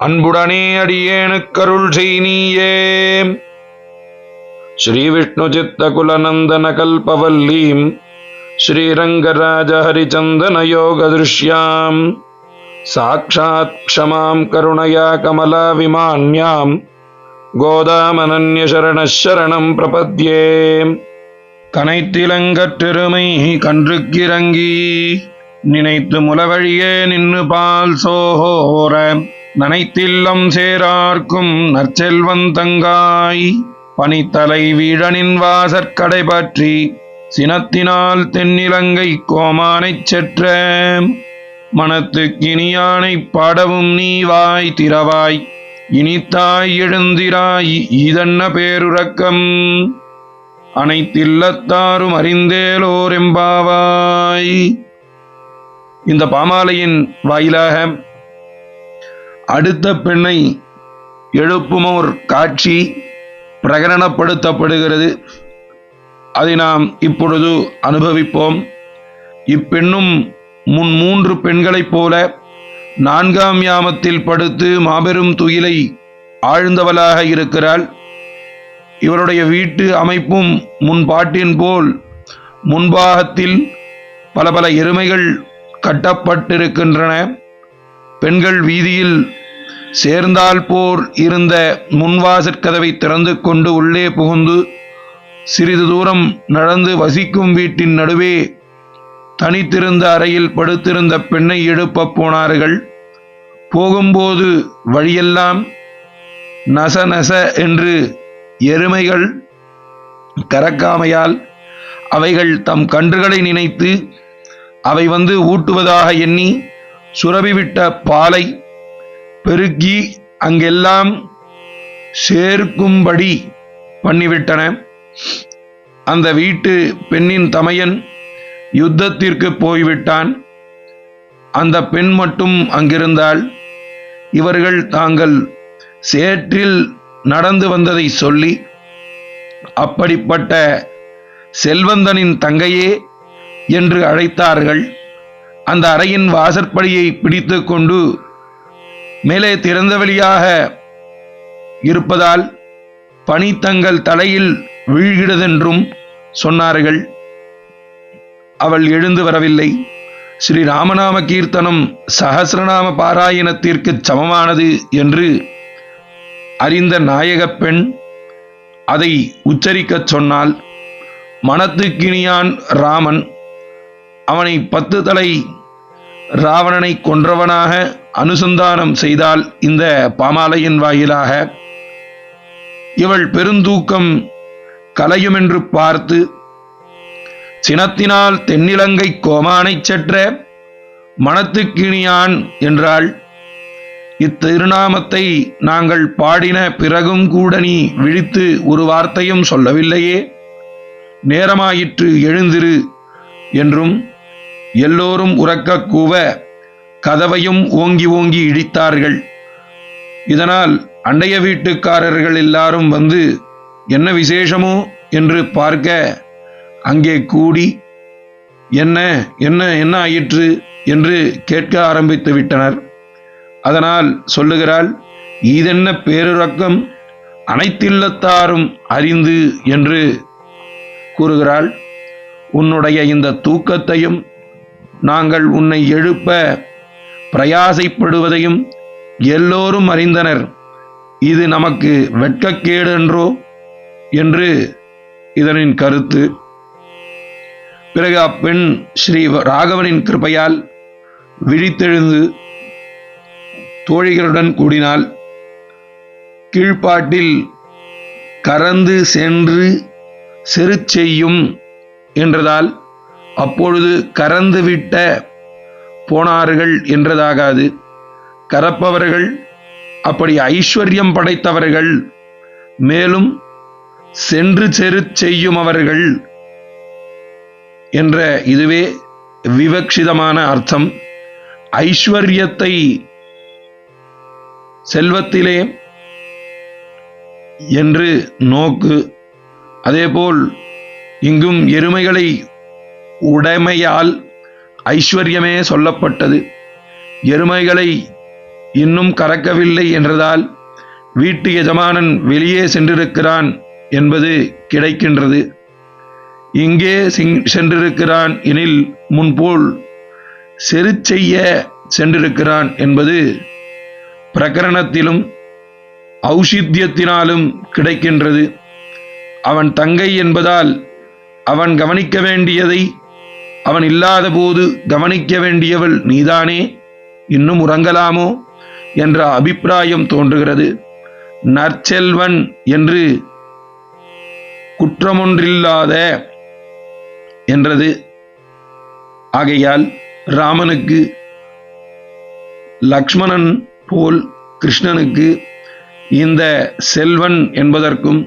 அன்புடனே அடியேனுக்கருள் செய் நீயே ஸ்ரீ விஷ்ணு சித்த குலநந்தன கல்பவல்லீம் ஸ்ரீரங்கராஜ ஹரிச்சந்தன யோக திருஷ்யாம். சாட்சாத் க்ஷமாம் கருணையா கமலா விமான்யாம் கோதாமனன்யசரணம் பிரபத்யே கனைத்திலங்கற்றெருமை கன்றுக்கிறங்கி நினைத்து முலவழியே நின்னு பால் சோஹோரம் நனைத்தில்லம் சேரார்க்கும் நற்செல்வன் தங்காய் பனித்தலை வீழனின் வாசற்கடை பற்றி சினத்தினால் தென்னிலங்கை கோமானைச் செற்ற மனத்துக்கினியானைப் பாடவும் நீ வாய் திறவாய் இனித்தாய் எழுந்திராய் இதன்ன பேருறக்கம். அனைத்தில்லத்தாரும் அறிந்தேலோரெம்பாவாய். இந்த பாமாலையின் வாயிலாக அடுத்த பெண்ணை எழுப்புமோர் காட்சி பிரகடனப்படுத்தப்படுகிறது. அதை நாம் இப்பொழுது அனுபவிப்போம். இப்பெண்ணும் முன் மூன்று பெண்களைப் போல நான்காம் யாமத்தில் படுத்து மாபெரும் துயிலை ஆழ்ந்தவளாக இருக்கிறாள். இவருடைய வீட்டு அமைப்பும் முன் பாட்டின் போல் முன்பாகத்தில் பல பல எருமைகள் கட்டப்பட்டிருக்கின்றன. பெண்கள் வீதியில் சேர்ந்தால் போர் இருந்த முன்வாசற்கதவை திறந்து கொண்டு உள்ளே புகுந்து சிறிது தூரம் நடந்து வசிக்கும் வீட்டின் நடுவே தனித்திருந்த அறையில் படுத்திருந்த பெண்ணை எழுப்பப் போனார்கள். போகும்போது வழியெல்லாம் நச நச என்று எருமைகள் கறக்காமையால் அவைகள் தம் கன்றுகளை நினைத்து அவை வந்து ஊட்டுவதாக எண்ணி சுரபிவிட்ட பாலை பெருக்கி அங்கெல்லாம் சேர்க்கும்படி பண்ணிவிட்டன. அந்த வீட்டு பெண்ணின் தமையன் யுத்தத்திற்கு போய்விட்டான். அந்த பெண் மட்டும் அங்கிருந்தாள். இவர்கள் தாங்கள் சேற்றில் நடந்து வந்ததை சொல்லி அப்படிப்பட்ட செல்வந்தனின் தங்கையே என்று அழைத்தார்கள். அந்த அறையின் வாசற்படியை பிடித்து கொண்டு மேலே திறந்த வழியாக இருப்பதால் பனி தங்கள் தலையில் வீழ்கிறதென்றும் சொன்னார்கள். அவள் எழுந்து வரவில்லை. ஸ்ரீ ராமநாம கீர்த்தனம் சகசிரநாம பாராயணத்திற்கு சமமானது என்று அறிந்த நாயகப் பெண் அதை உச்சரிக்கச் சொன்னால் மனத்துக்கினியான் ராமன் அவனை பத்து தலை ராவணனை கொன்றவனாக அனுசந்தானம் செய்தால் இந்த பாமாலையின் வாயிலாக இவள் பெருந்தூக்கம் கலையுமென்று பார்த்து சினத்தினால் தென்னிலங்கை கோமானைச் செற்ற மனத்துக்கிணியான் என்றாள் இத்திருநாமத்தை நாங்கள் பாடின பிறகும் கூட நீ விழித்து ஒரு வார்த்தையும் சொல்லவில்லையே நேரமாயிற்று எழுந்திரு என்றும் எல்லோரும் உறக்க கூவ கதவையும் ஓங்கி ஓங்கி இடித்தார்கள். இதனால் அண்டைய வீட்டுக்காரர்கள் எல்லாரும் வந்து என்ன விசேஷமோ? என்று பார்க்க அங்கே கூடி என்ன என்ன என்ன ஆயிற்று? என்று கேட்க ஆரம்பித்து விட்டனர். அதனால் சொல்லுகிறாள் இதென்ன பேருறக்கம்? அனைத்தில்லத்தாரும் அறிந்து என்று கூறுகிறாள். உன்னுடைய இந்த தூக்கத்தையும் நாங்கள் உன்னை எழுப்ப பிரயாசைப்படுவதையும் எல்லோரும் அறிந்தனர். இது நமக்கு வெட்கக்கேடு என்றோ? என்று இதனின் கருத்து. பிறகு அப்பெண் ஸ்ரீ ராகவனின் கிருபையால் விழித்தெழுந்து தோழிகளுடன் கூடினால் கீழ்ப்பாட்டில் கறந்து சென்று செரு செய்யும் என்றதால் அப்பொழுது கறந்துவிட்ட போனார்கள் என்றதாகாது. கறப்பவர்கள் அப்படி ஐஸ்வர்யம் படைத்தவர்கள் மேலும் சென்று செரு செய்யும் அவர்கள் என்ற இதுவே விவக்ஷிதமான அர்த்தம். ஐஸ்வர்யத்தை செல்வத்திலே என்று நோக்கு. அதேபோல் இங்கும் எருமைகளை உடைமையால் ஐஸ்வர்யமே சொல்லப்பட்டது. எருமைகளை இன்னும் கறக்கவில்லை என்றதால் வீட்டு எஜமானன் வெளியே சென்றிருக்கிறான் என்பது கிடைக்கின்றது. இங்கே சிங் சென்றிருக்கிறான் எனில் முன்போல் செருச்செய்ய செய்ய சென்றிருக்கிறான் என்பது பிரகரணத்திலும் ஔஷித்தியத்தினாலும் கிடைக்கின்றது. அவன் தங்கை என்பதால் அவன் கவனிக்க வேண்டியதை அவன் இல்லாத போது கவனிக்க வேண்டியவள் நீதானே? இன்னும் உறங்கலாமோ? என்ற அபிப்பிராயம் தோன்றுகிறது. நற்செல்வன் என்று குற்றமொன்றில்லாத என்றது. ஆகையால் ராமனுக்கு லக்ஷ்மணன் போல் கிருஷ்ணனுக்கு இந்த செல்வன் என்பதற்கும்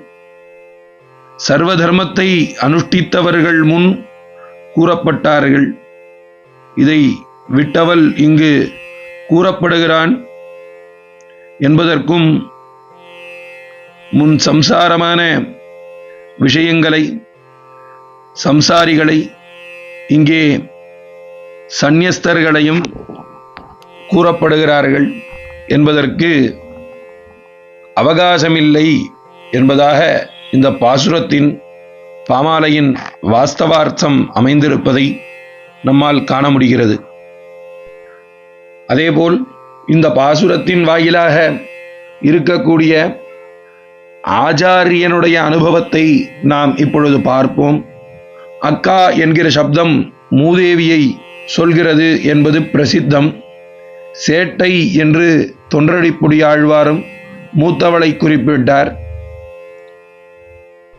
சர்வ தர்மத்தை அனுஷ்டித்தவர்கள் முன் கூறப்பட்டார்கள். இதை விட்டவள் இங்கு கூறப்படுகிறான் என்பதற்கும் முன் சம்சாரமான விஷயங்களை சம்சாரிகளை இங்கே சந்நியஸ்தர்களையும் கூறப்படுகிறார்கள் என்பதற்கு அவகாசமில்லை என்பதாக இந்த பாசுரத்தின் பாமாலையின் வாஸ்தவார்த்தம் அமைந்திருப்பதை நம்மால் காண முடிகிறது. அதேபோல் இந்த பாசுரத்தின் வாயிலாக இருக்கக்கூடிய ஆச்சாரியனுடைய அனுபவத்தை நாம் இப்பொழுது பார்ப்போம். அக்கா என்கிற சப்தம் மூதேவியை சொல்கிறது என்பது பிரசித்தம். சேட்டை என்று தொன்றடிப்புடியாழ்வாரும் மூத்தவளை குறிப்பிட்டார்.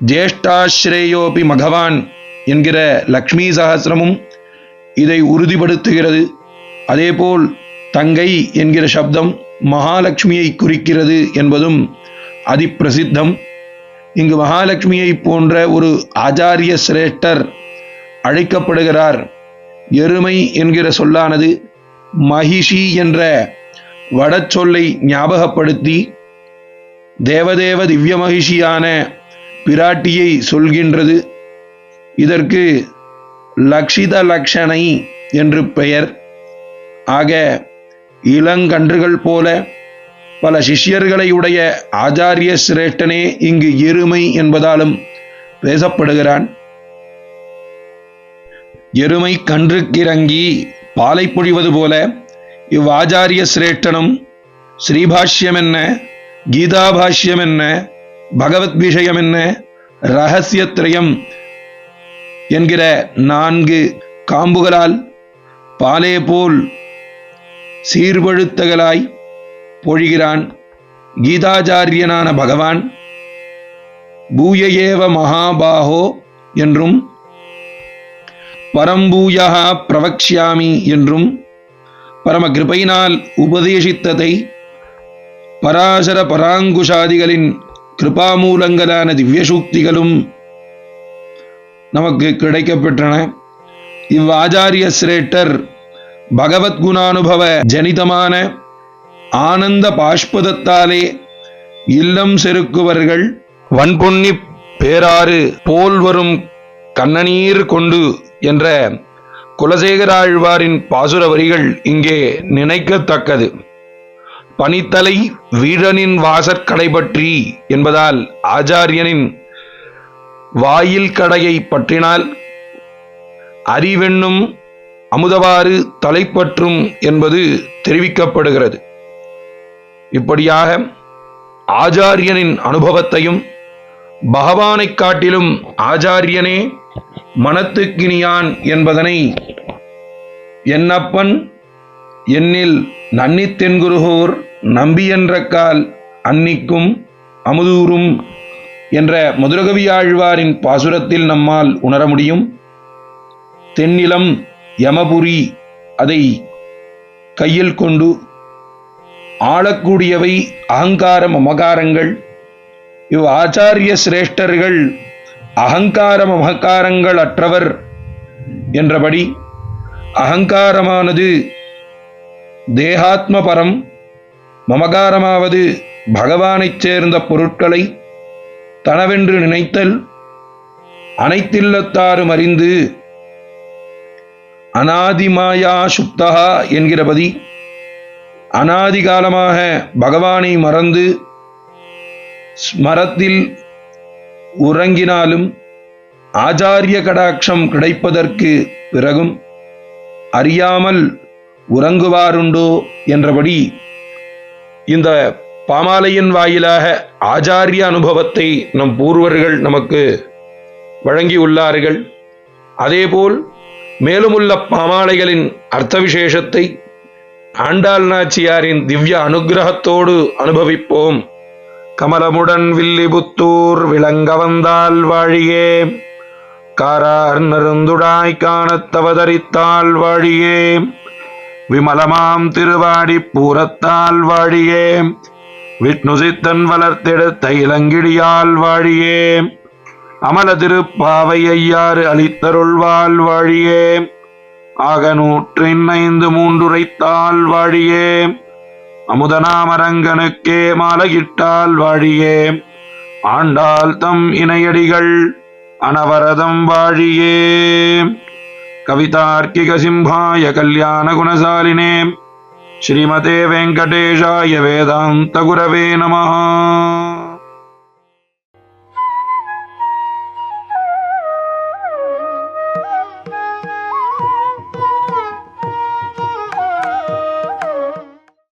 ஜேஷ்டாஸ்ரேயோபி மகவான் என்கிற லக்ஷ்மி சகசிரமும் இதை உறுதிப்படுத்துகிறது. அதேபோல் தங்கை என்கிற சப்தம் மகாலட்சுமியை குறிக்கிறது என்பதும் அதிப்பிரசித்தம். இங்கு மகாலட்சுமியை போன்ற ஒரு ஆச்சாரிய சிரேஷ்டர் அழைக்கப்படுகிறார். எருமை என்கிற சொல்லானது மகிஷி என்ற வடச்சொல்லை ஞாபகப்படுத்தி தேவதேவ திவ்ய மகிஷியான பிராட்டியை சொல்கின்றது. இதற்கு லக்ஷித லக்ஷணை என்று பெயர். ஆக இளங்கன்றுகள் போல பல சிஷ்யர்களை உடைய ஆச்சாரிய சிரேஷ்டனே இங்கு எருமை என்பதாலும் பேசப்படுகிறான். எருமை கன்றுக்கிறங்கி பாலை பொழிவது போல இவ்வாச்சாரிய சிரேஷ்டனும் ஸ்ரீபாஷ்யம் என்ன கீதாபாஷ்யம் என்ன பகவத் விஷயம் என்ன? ரகசியத்ரயம் என்கிற நான்கு காம்புகளால் பாலே போல் சீர்வழுத்தகளாய் பொழிகிறான் கீதாச்சாரியனான பகவான். பூயையேவ மகாபாகோ என்றும் பரம்பூயா பிரவக்ஷாமி என்றும் பரம கிருபையினால் உபதேசித்ததை பராசர பராங்குஷாதிகளின் கிருபாமூலங்களான திவ்யசூக்திகளும் நமக்கு கிடைக்கப்பெற்றன. இவ்வாச்சாரிய சிரேட்டர் பகவத்குணானுபவ ஜனிதமான ஆனந்த பாஷ்பதத்தாலே இல்லம் செருக்குவர்கள் வன்பொன்னி பேராறு போல் வரும் கண்ணநீர் கொண்டு என்ற குலசேகராழ்வாரின் பாசுர வரிகள் இங்கே நினைக்கத்தக்கது. பனித்தலை வீழனின் வாசற்கடை பற்றி என்பதால் ஆச்சாரியனின் வாயில் கடையை பற்றினால் அறிவென்னும் அமுதவாறு தலைப்பற்றும் என்பது தெரிவிக்கப்படுகிறது. இப்படியாக ஆச்சாரியனின் அனுபவத்தையும் பகவானைக் காட்டிலும் ஆச்சாரியனே மனத்துக்கினியான் என்பதனை என்னப்பன் என்னில் நன்னித் தென்குருகோர் நம்பியன்றக்கால் அன்னிக்கும் அமுதூரும் என்ற மதுரகவியாழ்வாரின் பாசுரத்தில் நம்மால் உணர முடியும். தென்னிலம் யமபுரி அதை கையில் கொண்டு ஆளக்கூடியவை அகங்கார மமகாரங்கள் இவ் ஆச்சாரிய சிரேஷ்டர்கள் அகங்கார மமகாரங்கள் அற்றவர் என்றபடி அகங்காரமானது தேகாத்மபரம் மமகாரமாவது பகவானைச் சேர்ந்த பொருட்களை தனவென்று நினைத்தல் அனைத்தில்லத்தாரும் அறிந்து அனாதிமாயா சுப்தகா என்கிறபதி அனாதிகாலமாக பகவானை மறந்து ஸ்மரத்தில் உறங்கினாலும் ஆச்சாரிய கடாட்சம் கிடைப்பதற்கு பிறகும் அறியாமல் உறங்குவாருண்டோ என்றபடி இந்த பாமாலையின் வாயிலாக ஆச்சாரிய அனுபவத்தை நம் பூர்வர்கள் நமக்கு வழங்கியுள்ளார்கள். அதேபோல் மேலுமுள்ள பாமாலைகளின் அர்த்த விசேஷத்தை ஆண்டாள் நாச்சியாரின் திவ்ய அனுக்கிரகத்தோடு அனுபவிப்போம். கமலமுடன் வில்லிபுத்தூர் விளங்க வந்தால் வாழியே. காரார் நருந்துடாய் காணத்தவதரித்தால் வாழியே. விமலமாம் திருவாடி பூரத்தால் வாழியே. விஷ்ணு சித்தன் வளர்த்தெடுத்த இளங்கிடியால் வாழியே. அமல திருப்பாவை ஐயாறு அளித்தருள்வாள் வாழியே. ஆக நூற்றின் ஐந்து மூன்றுரைத்தால் வாழியே. அமுதநாமரங்கனுக்கே மாலையிட்டால் வாழியே. ஆண்டாள் தம் இணையடிகள் அனவரதம் வாழியே. कवितार्किकसिंहाय कल्याणगुणशालिने श्रीमते वेङ्कटेशाय वेदान्तगुरवे नमः।